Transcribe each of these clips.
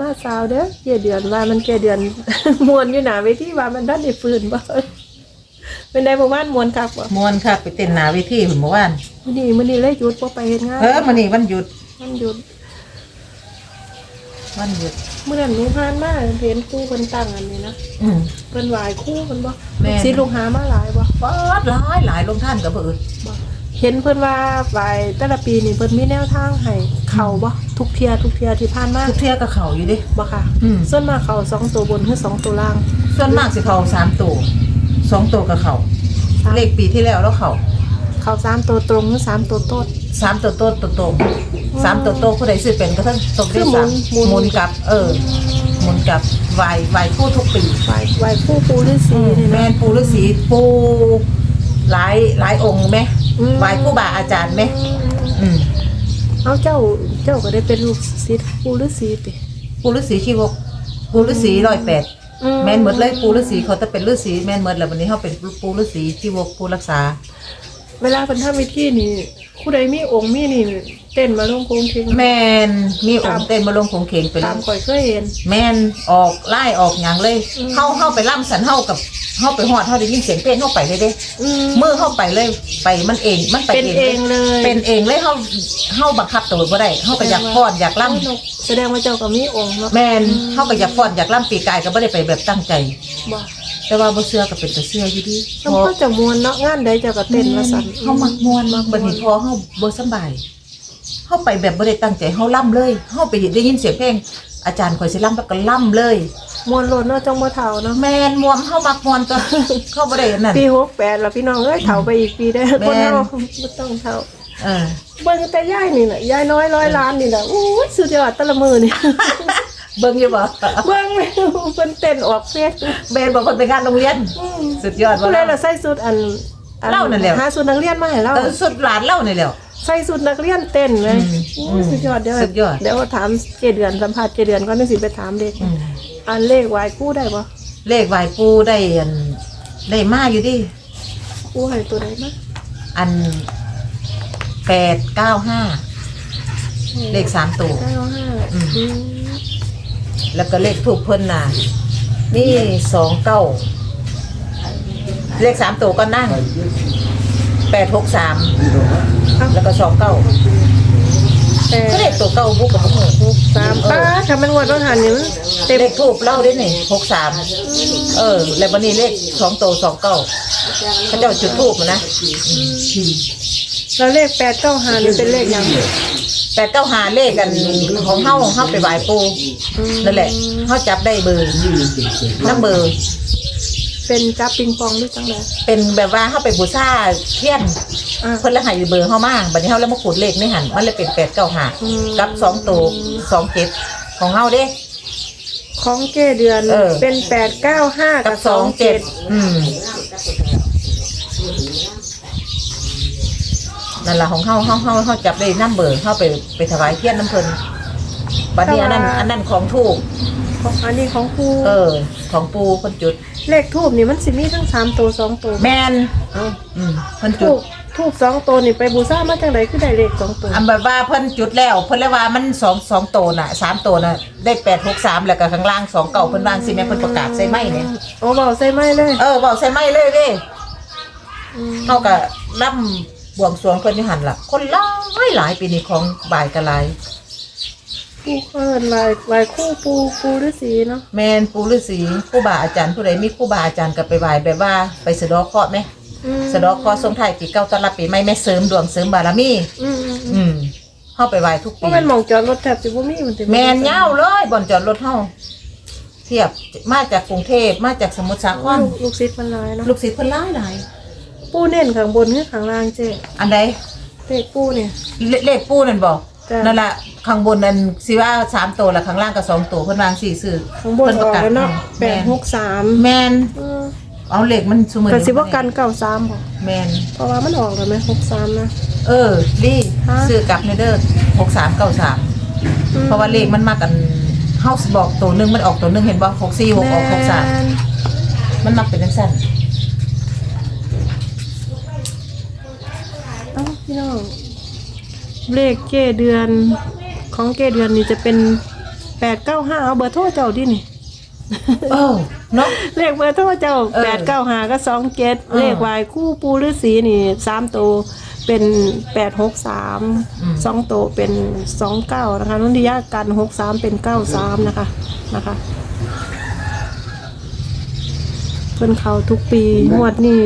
มาสาวเด้อเกเดือนว่ามันเกเดือนมวนอยู่หนาเวทีว่ามันด้านได้ฟืนบ่เป็นได้บ่ว่านมวนคักบ่มวนค่ะไปเต้นหนาเวทีหุ่นเมื่อวานมื้อนี้มื้อนี้เลยหยุดบ่ไปเฮ็ดงานเออมันนี่วันหยุดมันหยุดวันหยุดมื้อนั้นหนูผ่านมาเห็นครูเพิ่นตั้งอันนี้นะอืมเพิ่นไหว้ครูเพิ่นบ่แม่นสิลูกหามาหลายบ่ฟาดหลายหลายลงท่านกับเบิดบ่ เห็นเพิ่นว่าไหว้แต่ละปีนี่เพิ่นมีแนวทางให้เข้าบ่ทุกเที่ยทุกเที่ยที่ผ่านมาทุกเที่ยกับเขาอยู่ดิ บ่ค่ะอืม ส่วนมากเข้าสองตัวบนคือสองตัวล่าง ส่วนมากสิเขาสามตัวสองตัวกับเขาสามเลขปีที่แล้วแล้วเขาเข้าสามตัวตรงหรือสามตัวโต้น สามตัวโต้นตัวตรงสามตัวโตผู้ใดซื้อเป็นก็ต้องตรงได้คือหมุสานมหมุน หมุนกลับ เออหมุนกลับวายวายคู่ทุกปี ไหว้ไหว้ครูปูฤาษีนี่แม่นะนปูฤาษีปูหลายหลายองค์ไหม อืมวายคู่บาอาจารย์ไหมอืมเอาเจ้าเจ้าก็ได้เป็นลูกศิษย์ปูฤาษีติปูฤาษีขี้วกปูฤาษีร้อยแปดแม่นหมดเลยปูฤาษีเขาจะเป็นฤาษีแม่นหมดแล้ววันนี้เขาเป็นปูฤาษีที่วกปูรักษา เวลาเป็นทำพิธีนี่ผู้ใดมีองค์มีนี่เต้นมาลงโคงทิ้งแม่นมีองค์เต้นมาลงคงเคงเป็นตามข่อยเคยเห็น แม่นออกไล่ออกอย่างเลยอืมเข้าเข้าไปล่ำสันเข้ากับเข้าไปหอดเข้าได้ยินเสียงเต้นเข้าไปเลยเด้อืมมือเข้าไปเลยไปมันเองมันไปเป็นเองเลย เป็นเองเลยเข้าเข้าบังคับตัวบ่ได้เข้าไปอยากฟ้อนอยากล่แสดงว่าเจ้าก็มีองค์เนาะำแม่นเข้าไปอยากฟ้อนอยากล่ำปีกายก็ไม่ได้ไปแบบตั้งใจ บ่ แต่ว่าบ่เชื่อก็เป็นแต่เชื่ออยู่ดีต้องเขาจะมวนเนาะงานใดเจ้าก็เต้นมาสั่นเฮามักม่วนมักบัดนี้พอเฮาบ่สำบายเฮาไปแบบบ่ได้ตั้งใจเฮาล่ำเลยเฮาไปได้ยินเสียงเพลงอาจารย์ข่อยสิล่ำแล้วก็ล่ำเลย มวนโลดเนาะจังบ่เฒ่าเนาะแม่นม่วนเฮามักม่วนตัว เข้าบ่ได้อันนั่นปี68แล้วพี่น้องเอ้ยเฒ่าไปอีกปีได้อแม่คนนเฮาบ่ต้องเฒ่าเออเบิ่งแต่ยายนี่น่ะยายน้อยร้อยล้านนี่น่ะโอ้ยสุดยอดแต่ละมื้อนี่ เบิ่งอยู่บ่เบิ่งเลยเพิ่นเต้นออกเฟซแม่นบอกเพิ่นไปงานโรงเรียน สุดยอดผู้ใดว่าล่ะใส่สุดอันอัเล่านั่นแหละ หาสุดนักเรียนมาให้เราเออสุดหลานเล่านี่แหล้ว ใส่สุดนักเรียนเต้นเลยอืมโอ้ยสุดยอดเดี๋ยวสุดยอด เดี๋ยวถามเจเดือนสัมภาษณ์เจเดือนก่อนนึกสิไปถามเด็กอืมอันเลขวายกู้ได้ปะเลขไหวปูได้อันได้มาอยู่ดิ กู้ให้ตัวไหนมาอันแปดเก้าห้าเลขสามตัว เก้าห้าอืม อืม แล้วก็เลขถูกเพิ่นน่ะนี่สองเก้าเลขสามตัวก็นั่งแปดหกสามแล้วก็สองเก้าแต่ก็เลขตัวเก้าบุกกับพวกหนูหกสามป้าทำมันงวดต้องหันนี่มันเต็มเลขทูบเล่าได้หนึ่งหกสามเออ แล้ววันนี้เลขสองตัวสองเก้าเขาเจ้าจุดทูบนะแล้วเลขแปดเก้าห้านี่เป็นเลขหยัง แปดเก้าหาเลขกันของเฮาของเฮาไปไหว้ปูนั่นแหละเฮาจับได้เบอร์น้ำเบอร์ เป็นจับปิงปองหรือจังไรเป็นแบบว่าเฮาไปบูชาเทียนอะเพิ่นเลยให้เบอร์เฮามาบัดนี้เฮาเลยมาขูดเลขในหันมันเลยเป็นแปดเก้าหาอืมกับสองตัวสองเจ็ดของเฮาเด้ ของเจเดือนเออ เป็นแปดเก้าห้ากักับบสสอองงเจ็เจ็ดดอืม นั่นล่ะของเฮาเฮาเฮาเฮาจับได้น้ำเบอร์เฮาไปไปถวายเทียนน้ำเพิ่นบัดนี้อันนั้นอันนั้นของทูบของอันนี้ของครูเออ ของปูเพิ่นจุด เลขทูบนี่มันสิมีทั้งสามตัวสองตัวแม่นเอาอืมเพิ่นจุทูด บทูบสองตัวนี่ไปบูชามาจังไดคือได้เลขสองตัวอันแบบว่าเพิ่นจุดแล้ว เพิ่นเลยว่ามันสองสองโตน่ะสามโตน่ะได้แปดหกสามแล้วก็ข้างล่างสองเก่าเพิ่นวางสิแม่เพิ่นประกาศใส่ไม้เนี่ยโอ้บอกใส่ไหมเลยเออบอกใส่ไม้เลยเด้อืมเฮาก็ร่ำ บวงสรวงเพิ่นอยู่หั่นล่ะ คนหลายหลายปีนี้ของบ่ายก็หลาย ปูเอินลายลายคู่ปูปูฤาษีเนาะแม่นปู่ฤาษีครูบาอาจารย์ผู้ใดมีครูบาอาจารย์ก็ไปไหว้แบบว่าไปสะเดอกเคราะห์ไหมอืมสะเดอกเคราะห์ส่งท้ายปีเก่าต้อนรับปีใหม่แม่เสริมดวงเสริมบารมี อืมอืมอืมอืมเฮาไปไหว้ทุกเพปี ราะมันหมองจอดรถแทบสิบ่มีมันสิแมนเง่าเลยบ่อนจอดรถเฮาเทียบมาจากกรุงเทพมาจากสมุทรสาครลูกลูกศิษย์มันหลายเนาะลูกศิษย์เพิ่นหลายหลาย ปูเน้นข้างบนคือข้างล่างเจ๊อันใดเลขปูเนี่ย เลเลขปูนั่นบ่จ้ะนั่นล่ะข้างบนนั่นสิว่าสามตัวแล้วข้างล่างก็สองตัวเพิ่นวางสี่ซื้อข้างบนออกแล้วเนาะแปแม่ดนหกสามแม่นอืมเอาเลขมันซุมื้อก็สิบ่กันเก้าสามบ่แม่นเพราะว่ามันออกแล้วไหมหกสามนะ เออดีฮะ ซื้อกลับในเด้อ6393อืมเพราะว่าเลขมันมากันเฮาบอกตัวหนึงมันออกตัวหนึงเห็นบ่64 6ออกแม่น63มันมักเป็นจังซั่น เอ้า พี่น้องเลขเก้เดือนของเก้เดือนนี่จะเป็นแปดเก้าห้าเอาเบอร์โทรเจ้าดินี่เออเนาะเลขเบอร์โทรเจ้าเออแปดเก้าห้าก็สองเจ็ดเออเลขวายคู่ปูฤาษีนี่สามตัวเป็นแปดหกสามอืมสองตัวเป็นสองเก้านะคะนุ่นที่ยากกันหกสามเป็นเก้าสามนะคะนะคะเพิ่นเขาทุกปีงวดนี่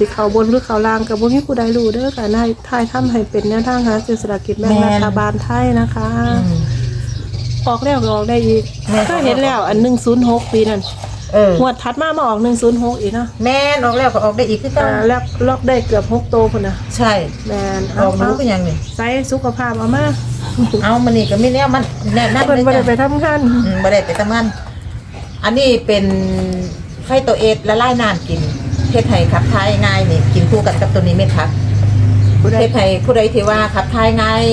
สิเขาบนหรือเขาล่างกับบ่มีผู้ใดรู้เด้อค่ะนายทายทำให้เป็นแนวทางหาซื้อสลากกินแบ่งแม่นรัฐบาลไทยนะคะอืมออกแล้วก็ออกได้อีกแม่น ก็เห็นแล้วอัน106ปีนั่นเอองวดถัดมามาออก106อีกเนาะแม่นออกแล้วก็ออกได้อีกคือเกัอ่าแล้วลอกได้เกือบ6โตพุ่นน่ะใช่แม่นออกรู้ก็ยังนี่ใส่สุขภาพเอามาเอามันนี่ก็ไม่แน่มันแน่นั่นเพิ่นเลยบ่ได้จ้ะไปทำงาน อืมบ่ได้ไปทำงานอันนี้เป็นไข่ตัวเอสละลายน้ำกิน เฮ็ดให้ขับถ่ายง่ายนี่กินคู่กันกับตัวนี้เม็ดพักผู้ใดเฮ็ดให้ผู้ใดที่ว่าขับถ่ายง่าย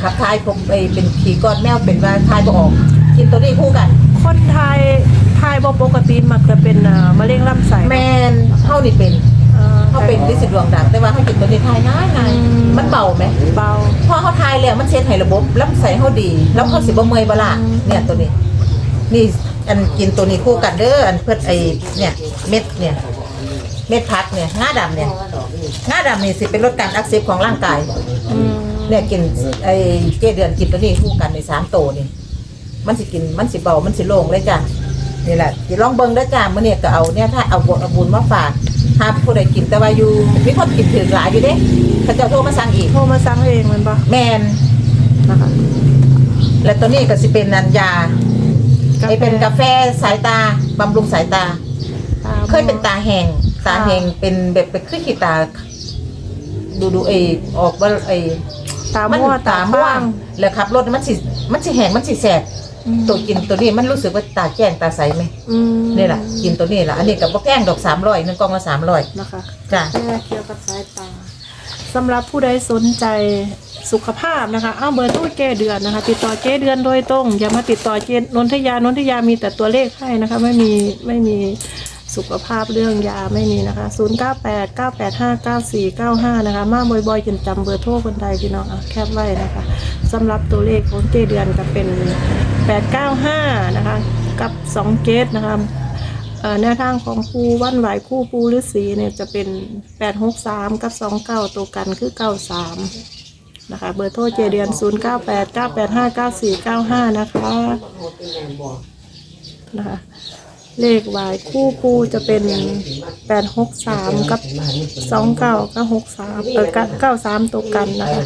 ขับถ่ายผมไปเป็นขี่ก้อนแมวเป็นว่าถ่ายบ่ออก กินตัวนี้คู่กัน คนไทยไทยบ่ปกติมักจะเป็นอ่ามะเร็งลำไส้แมนเฮานี่เป็นอ่าเฮาเป็นลิสิดวงดังแต่ว่าเฮากินตัวนี้ถ่ายง่ายง่ายอืมมันเบาไหมเบาพอเขาทายแล้วมันเช็ดให้ระบบลำไส้เขาดี แล้วเขาสิบ่เมื่อยบ่ล่ะอืมเนี่ยตัวนี้ นี่อันกินตัวนี้คู่กันเด้ออันเพื่อไอเนี่ยเม็ดเนี่ยเม็ดพักเนี่ยง่าดำเนี่ยง่าดำนี่สิเป็นลดการอักเสบของร่างกายอืมเนี่ยกินไอเจเดือนกินตัวนี้คู่กันในสามโตวนี่มันสิกินมันสิเบามันสิโล่งเลยจ้ะนี่แหละสิลองเบิ่งได้อจ้ามื้อนี้ก็เอาเนี่ยถ้าเอาบุญเอาบุญมาฝากถ้าผู้ใดกินแต่ว่าอยู่มีคนกินถึงหลายอยู่เด้เขาเจ้าโทรมาสั่งอีกโทรมาสั่งเองแมันปะแมนนะคะและตัวนี้ก็สิเป็นนันยาไอเป็นกาแฟสายตาบำรุงสายตาตาเคยเป็นตาแหง ตาแหงเป็นแบบเป็นคือขีตา ดูดูไอออกว่าไอตามันมั่วตาม่วฟ้างแล้วขับรถมันสิมันสิแหงมันสิแสบอืมตัวกินตัวนี้มันรู้สึกว่าตาแจ้งตาใสไหมอืมนี่แหละกินตัวนี้แหละอันนี้กับว่าแพงดอกสามร้อยหนึ่งกล่องละสามร้อยนะคะจ้ะแก้เกี่ยวกับสายตาสำหรับผู้ใดสนใจสุขภาพนะคะ เอาเบอร์ตู้แก้เดือนนะคะ ติดต่อเจ้เดือนโดยตรง อย่ามาติดต่อเจนนทยานนทยามีแต่ตัวเลขให้นะคะ ไม่มีไม่มี สุขภาพเรื่องยาไม่มีนะคะ 0 9 8 9 8 5 9 4 9 5 นะคะ มาบ่อยๆจนจำเบอร์โทรคนใดพี่น้องอะแคปไว้นะคะสำหรับตัวเลขของเจเดือนก็เป็น 895 นะคะ กับ2เกตนะคะเอ่อแนวทางของครูวันไหวคู่ปูฤาษีเนี่ยจะเป็นแปดหกสามกับสองเก้าตัวกันคือเก้าสามนะคะ เบอร์โทรเจเดียนศูนย์เก้าแปดเก้าแปดห้าเก้าสี่เก้าห้านะคะนะคะ เลขไหวคู่ปูจะเป็นแปดหกสามกับสองเก้ากับหกสามเออเก้าสามตัวกันนะคะ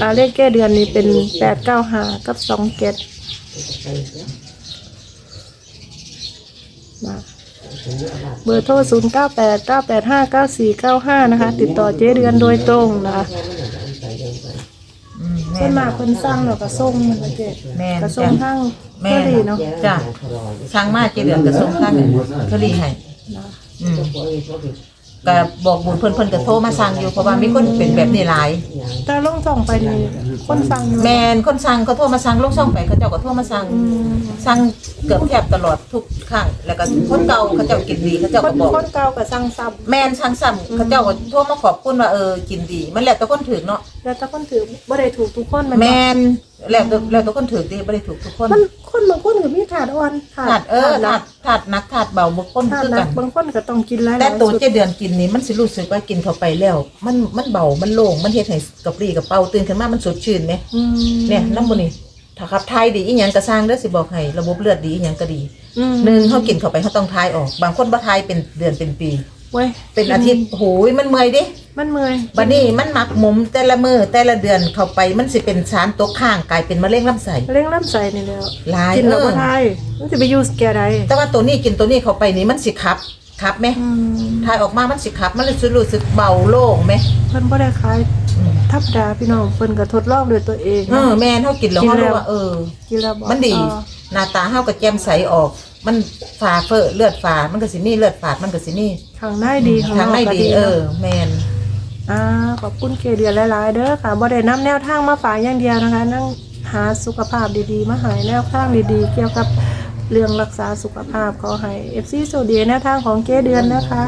อ่าเลขแก้เดือนนี้เป็นแปดเก้าห้ากับสองเจ็ดนะเบอร์โทร 0 9 8 9 8 5 9 4 9 5 นะคะ ติดต่อเจ๊เดือนโดยตรงนะคะอืมส่วนมากคนสร้างเราก็ส่งมันละเจ๊แม่นก็ส่งทาง แม่เพื่อดีเนาะ จ้ะช่างมาเจเดือนกระทรวงการเขาดีให้นะอืมก็บอกบุญเพิ่นเพิ่นก็โทรมาสั่งอยู่เพราะว่ามีคนเป็นแบบนี้หลาย แต่ลงส่องไปนี่คนสั่งอยู่แมนคนสั่งเขาโทรมาสั่งลงช่องไปเขาเจ้าก็โทรมาสั่งอืมสั่งเกือบแทบตลอดทุกครั้งแล้วก็คนเก่าเขาเจ้ากินดีเขาเจ้าคก็นบอกคนเก่ากับสั่งซับแมนสั่งซ้ำเขาเจ้าก็โทรมาขอบคุณว่าเออกินดี มันแล้วแต่คนถือเนาะแล้วแต่คนถือบ่ได้ถูกทุกคนมันแมน แล้วแต่แล้วแต่คนถือดีไม่ได้ถูกทุกคนมันคนบางคนก็มีถาดอ่อนถาดเออถาดถาดหนักถาดเบาบุกคนถาดคือหนักักน บางคนก็ต้องกินหลายๆแต่ตัวชุดเจเดือนกินนี่มันสิรู้สึกว่ากินเข้าไปแล้ว มันมันเบา มันโล่ง มันเฮ็ดให้กระปรี้กระเป๋าตื่นขึ้นมา มันสดชื่นไหมอืมเนี่ยน้ำมันนี่ถ้าขับทายดีอีหยังก็สร้างเด้อสิบอกให้ระบบเลือดดีอีหยังก็ดีอืมหนึ่งเขากินเข้าไปเขาต้องทายออก บางคนบ่ทายเป็นเดือนเป็นปี เว้ยเป็นอาทิตย์โอ้ยมันเมื่อยดิมันเมื่อยบัดนี้มันหมักหมมแต่ละมือแต่ละเดือนเข้าไปมันสิเป็นสารตกค้างกลายเป็นมะเร็งลำไส้เร่งลำไส้นี่แล้วหลายกินแล้วเอก็อทายมันจะไปอยูสแกใดแต่ว่าตัวนี้กินตัวนี้เข้าไปนี่มันสิขับขับไหมอืมทายออกมามันสิขับ มันเลยสิรู้สึกเบาโล่งไหมเพิ่นบ่ได้ขายอืมทับดาพี่น้องเพิ่นก็ทดลองด้วยตัวเอง เออแม่นเขากินแล้วกินเขาแล้ว รู้ว่าเออ กินแล้วบอกมันดีอ๋อหน้าตาเฮาก็แจ่มใสออก มันฝาเฟ้อเลือดฝามันก็สิมีเลือดฝาดมันก็สิมีข้างในดีข้างทางนอกในก็ดีดีเอเนาะอแมน อ่าขอบคุณเกเดียหลายๆเด้อค่ะบ่ได้นำแนวทางมาฝากอย่างเดียวนะคะ นั่งหาสุขภาพดีๆ มาหายแนวทางดีๆ เกี่ยวกับเรื่องรักษาสุขภาพขอให้ FC โซเดียแนวทางของเกเดือนนะคะ